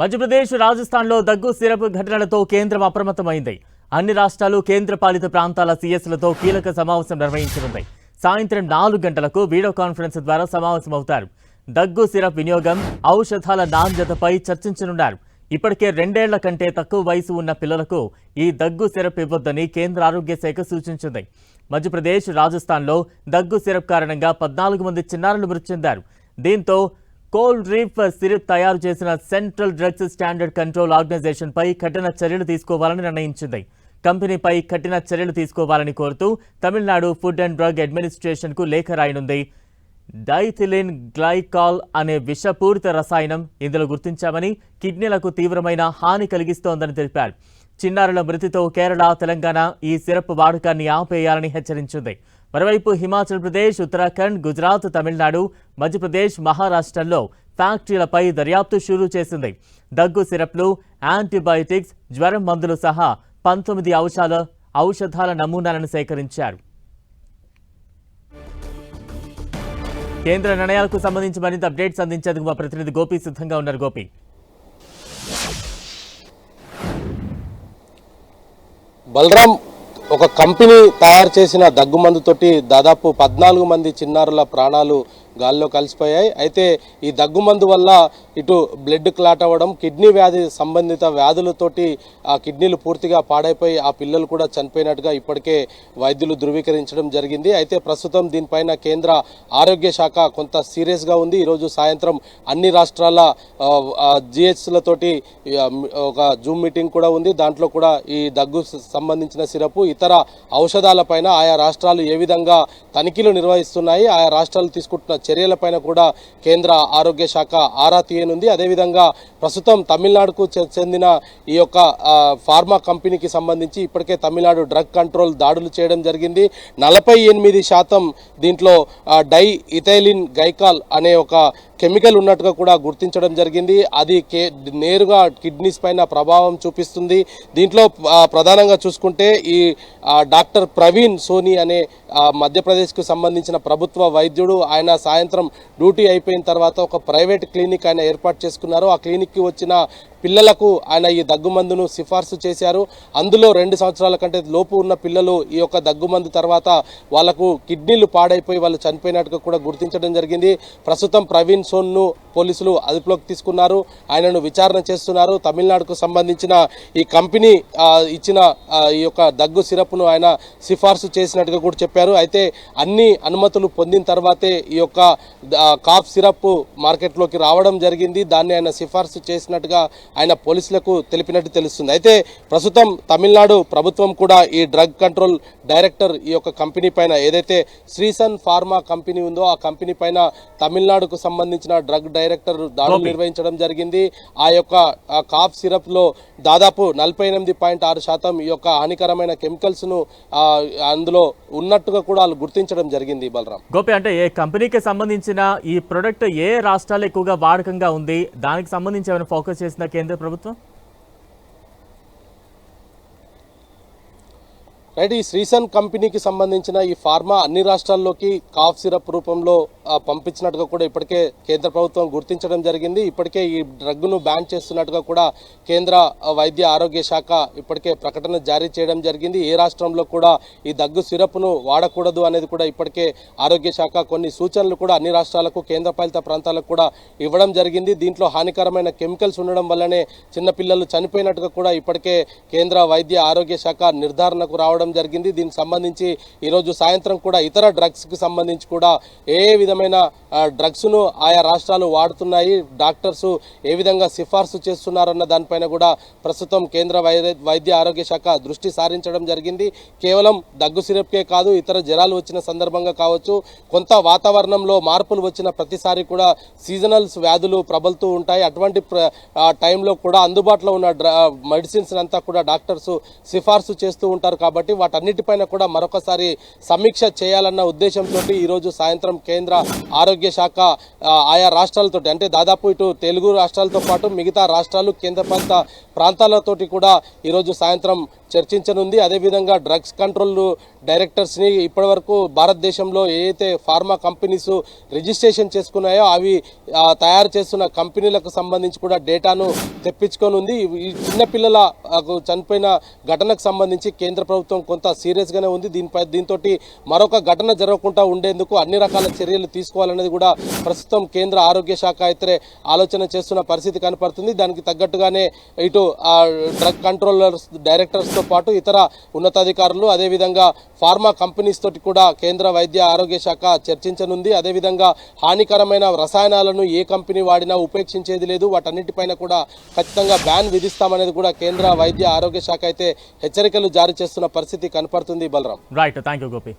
మధ్యప్రదేశ్ రాజస్థాన్లో దగ్గు సిరప్ ఘటనలతో కేంద్రం అప్రమత్తమైంది. అన్ని రాష్ట్రాలు కేంద్రపాలిత ప్రాంతాల సీఎస్లతో కీలక సమావేశం నిర్వహించనుంది. సాయంత్రం నాలుగు గంటలకు వీడియో కాన్ఫరెన్స్ ద్వారా సమావేశమవుతారు. దగ్గు సిరప్ వినియోగం ఔషధాల నాణ్యతపై చర్చించనున్నారు. ఇప్పటికే రెండేళ్ళ కంటే తక్కువ వయసు ఉన్న పిల్లలకు ఈ దగ్గు సిరప్ ఇవ్వొద్దని కేంద్ర ఆరోగ్య శాఖ సూచించింది. మధ్యప్రదేశ్ రాజస్థాన్లో దగ్గు సిరప్ కారణంగా పద్నాలుగు మంది చిన్నారులు మృతి చెందారు. దీంతో కోల్ రీఫ్ సిరప్ తయారు చేసిన Central Drugs Standard Control Organisation పై కఠిన చర్యలు తీసుకోవాలని నిర్ణయించింది. కంపెనీపై కఠిన చర్యలు తీసుకోవాలని కోరుతూ తమిళనాడు ఫుడ్ అండ్ డ్రగ్ అడ్మినిస్ట్రేషన్కు లేఖ రాయనుంది. డైథిలిన్ గ్లైకాల్ అనే విషపూరిత రసాయనం ఇందులో గుర్తించామని కిడ్నీలకు తీవ్రమైన హాని కలిగిస్తోందని తెలిపారు. చిన్నారుల మృతితో కేరళ తెలంగాణ ఈ సిరప్ వాడకాన్ని ఆపేయాలని హెచ్చరించింది. మరోవైపు హిమాచల్ ప్రదేశ్ ఉత్తరాఖండ్ గుజరాత్ తమిళనాడు మధ్యప్రదేశ్ మహారాష్ట్రల్లో ఫ్యాక్టరీలపై దర్యాప్తు షురూ చేసింది. దగ్గు సిరప్లు యాంటీబయోటిక్స్ జ్వరం మందులు సహా పంతొమ్మిది ఔషధాల ఔషధాల నమూనాలను సేకరించారు. కేంద్ర నిర్ణయాలకు సంబంధించి మరింత అప్డేట్స్ అందించేందుకు మా ప్రతినిధి గోపి సిద్ధంగా ఉన్నారు. గోపి. బలరాం ఒక కంపెనీ తయారు చేసిన దగ్గుమందుతోటి దాదాపు పద్నాలుగు మంది చిన్నారుల ప్రాణాలు గాల్లో కలిసిపోయాయి. అయితే ఈ దగ్గుమందు వల్ల ఇటు బ్లడ్ క్లాట్ అవ్వడం కిడ్నీ వ్యాధి సంబంధిత వ్యాధులతోటి ఆ కిడ్నీలు పూర్తిగా పాడైపోయి ఆ పిల్లలు కూడా చనిపోయినట్టుగా ఇప్పటికే వైద్యులు ధృవీకరించడం జరిగింది. అయితే ప్రస్తుతం దీనిపైన కేంద్ర ఆరోగ్య శాఖ కొంత సీరియస్గా ఉంది. ఈరోజు సాయంత్రం అన్ని రాష్ట్రాల జిహెచ్లతోటి ఒక జూమ్ మీటింగ్ కూడా ఉంది. దాంట్లో కూడా ఈ దగ్గు సంబంధించిన సిరపు ఇతర ఔషధాలపైన ఆయా రాష్ట్రాలు ఏ విధంగా తనిఖీలు నిర్వహిస్తున్నాయి ఆయా రాష్ట్రాలు తీసుకుంటున్న చర్యలపైన కూడా కేంద్ర ఆరోగ్య శాఖ ఆరా తీయనుంది. అదేవిధంగా ప్రస్తుతం తమిళనాడుకు చె- చెందిన ఈ యొక్క ఫార్మా కంపెనీకి సంబంధించి ఇప్పటికే తమిళనాడు డ్రగ్ కంట్రోల్ దాడులు చేయడం జరిగింది. నలభై ఎనిమిది శాతం దీంట్లో డై ఇథైలిన్ గైకాల్ అనే ఒక కెమికల్ ఉన్నట్టుగా కూడా గుర్తించడం జరిగింది. అది కే నేరుగా కిడ్నీస్ పైన ప్రభావం చూపిస్తుంది. దీంట్లో ప్రధానంగా చూసుకుంటే ఈ డాక్టర్ ప్రవీణ్ సోనీ అనే మధ్యప్రదేశ్కు సంబంధించిన ప్రభుత్వ వైద్యుడు ఆయన సాయంత్రం డ్యూటీ అయిపోయిన తర్వాత ఒక ప్రైవేట్ క్లినిక్ ఆయన ఏర్పాటు చేసుకున్నారు. ఆ క్లినిక్కి వచ్చిన పిల్లలకు ఆయన ఈ దగ్గుమందును సిఫార్సు చేశారు. అందులో రెండు సంవత్సరాల కంటే లోపు ఉన్న పిల్లలు ఈ యొక్క దగ్గుమందు తర్వాత వాళ్ళకు కిడ్నీలు పాడైపోయి వాళ్ళు చనిపోయినట్టుగా కూడా గుర్తించడం జరిగింది. ప్రస్తుతం ప్రవీణ్ సోన్ను పోలీసులు అదుపులోకి తీసుకున్నారు. ఆయనను విచారణ చేస్తున్నారు. తమిళనాడుకు సంబంధించిన ఈ కంపెనీ ఇచ్చిన ఈ యొక్క దగ్గు సిరప్ను ఆయన సిఫార్సు చేసినట్టుగా కూడా చెప్పారు. అయితే అన్ని అనుమతులు పొందిన తర్వాతే ఈ యొక్క కాఫ్ సిరప్ మార్కెట్లోకి రావడం జరిగింది. దాన్ని ఆయన సిఫార్సు చేసినట్టుగా ఆయన పోలీసులకు తెలిపినట్టు తెలుస్తుంది. అయితే ప్రస్తుతం తమిళనాడు ప్రభుత్వం కూడా ఈ డ్రగ్ కంట్రోల్ డైరెక్టర్ ఈ యొక్క కంపెనీ పైన ఏదైతే శ్రీసన్ ఫార్మా కంపెనీ ఉందో ఆ కంపెనీ పైన తమిళనాడుకు సంబంధించిన డ్రగ్ డైరెక్టర్ దాడులు నిర్వహించడం జరిగింది. ఆ యొక్క కాఫ్ సిరప్లో దాదాపు నలభై ఎనిమిది పాయింట్ ఆరు శాతం ఈ యొక్క హానికరమైన కెమికల్స్ను ఆ, అందులో ఉన్నట్టుగా కూడా వాళ్ళు గుర్తించడం జరిగింది బలరాం. గోపి అంటే ఏ కంపెనీకి సంబంధించిన ఈ ప్రొడక్ట్ ఏ రాష్ట్రాలు ఎక్కువగా వాడకంగా ఉంది? దానికి సంబంధించి ఏమైనా ఫోకస్ చేసిన కేంద్ర ప్రభుత్వం? రైట్ ఈ శ్రీసన్ కంపెనీకి సంబంధించిన ఈ ఫార్మా అన్ని రాష్ట్రాల్లోకి కాఫ్ సిరప్ రూపంలో పంపించినట్టుగా కూడా ఇప్పటికే కేంద్ర ప్రభుత్వం గుర్తించడం జరిగింది. ఇప్పటికే ఈ డ్రగ్ను బ్యాన్ చేస్తున్నట్టుగా కూడా కేంద్ర వైద్య ఆరోగ్య శాఖ ఇప్పటికే ప్రకటన జారీ చేయడం జరిగింది. ఏ రాష్ట్రంలో కూడా ఈ దగ్గు సిరప్ను వాడకూడదు అనేది కూడా ఇప్పటికే ఆరోగ్య శాఖ కొన్ని సూచనలు కూడా అన్ని రాష్ట్రాలకు కేంద్రపాలిత ప్రాంతాలకు కూడా ఇవ్వడం జరిగింది. దీంట్లో హానికరమైన కెమికల్స్ ఉండడం వల్లనే చిన్నపిల్లలు చనిపోయినట్టుగా కూడా ఇప్పటికే కేంద్ర వైద్య ఆరోగ్య శాఖ నిర్ధారణకు రావడం జరిగింది. దీనికి సంబంధించి ఈరోజు సాయంత్రం కూడా ఇతర డ్రగ్స్కి సంబంధించి కూడా ఏ విధంగా విధమైన డ్రగ్స్ను ఆయా రాష్ట్రాలు వాడుతున్నాయి. డాక్టర్స్ ఏ విధంగా సిఫార్సు చేస్తున్నారన్న దానిపైన కూడా ప్రస్తుతం కేంద్ర వైద్య వైద్య ఆరోగ్య శాఖ దృష్టి సారించడం జరిగింది. కేవలం దగ్గు సిరప్కే కాదు ఇతర జ్వరాలు వచ్చిన సందర్భంగా కావచ్చు. కొంత వాతావరణంలో మార్పులు వచ్చిన ప్రతిసారి కూడా సీజనల్స్ వ్యాధులు ప్రబలుతూ ఉంటాయి. అటువంటి టైంలో కూడా అందుబాటులో ఉన్న డ్ర మెడిసిన్స్ అంతా కూడా డాక్టర్స్ సిఫార్సు చేస్తూ ఉంటారు కాబట్టి వాటన్నిటిపైన కూడా మరొకసారి సమీక్ష చేయాలన్న ఉద్దేశంతో ఈరోజు సాయంత్రం కేంద్ర ఆరోగ్య శాఖ ఆయా రాష్ట్రాలతో అంటే దాదాపు ఇటు తెలుగు రాష్ట్రాలతో పాటు మిగతా రాష్ట్రాలు కేంద్రపాలిత ప్రాంతాలతోటి కూడా ఈరోజు సాయంత్రం చర్చించనుంది. అదేవిధంగా డ్రగ్స్ కంట్రోల్ డైరెక్టర్స్ని ఇప్పటివరకు భారతదేశంలో ఏదైతే ఫార్మా కంపెనీస్ రిజిస్ట్రేషన్ చేసుకున్నాయో అవి తయారు చేస్తున్న కంపెనీలకు సంబంధించి కూడా డేటాను తెప్పించుకొని ఉంది ఈ చిన్నపిల్లల చనిపోయిన ఘటనకు సంబంధించి కేంద్ర ప్రభుత్వం కొంత సీరియస్గానే ఉంది. దీనిపై దీంతో మరొక ఘటన జరగకుండా ఉండేందుకు అన్ని రకాల చర్యలు తీసుకోవాలనేది కూడా ప్రస్తుతం కేంద్ర ఆరోగ్య శాఖ అయితే ఆలోచన చేస్తున్న పరిస్థితి కనపడుతుంది. దానికి తగ్గట్టుగానే ఇటు ఆ డ్రగ్ కంట్రోలర్స్ డైరెక్టర్స్ తో పాటు ఇతర ఉన్నతాధికారులు అదేవిధంగా ఫార్మా కంపెనీస్ తోటి కూడా కేంద్ర వైద్య ఆరోగ్య శాఖ చర్చించనుంది. అదేవిధంగా హానికరమైన రసాయనాలను ఏ కంపెనీ వాడినా ఉపేక్షించేది లేదు. వాటన్నిటిపైన కూడా ఖచ్చితంగా బ్యాన్ విధిస్తామనేది కూడా కేంద్ర వైద్య ఆరోగ్య శాఖ అయితే హెచ్చరికలు జారీ చేస్తున్న పరిస్థితి కనపడుతుంది. Balaram. Right thank you Gopi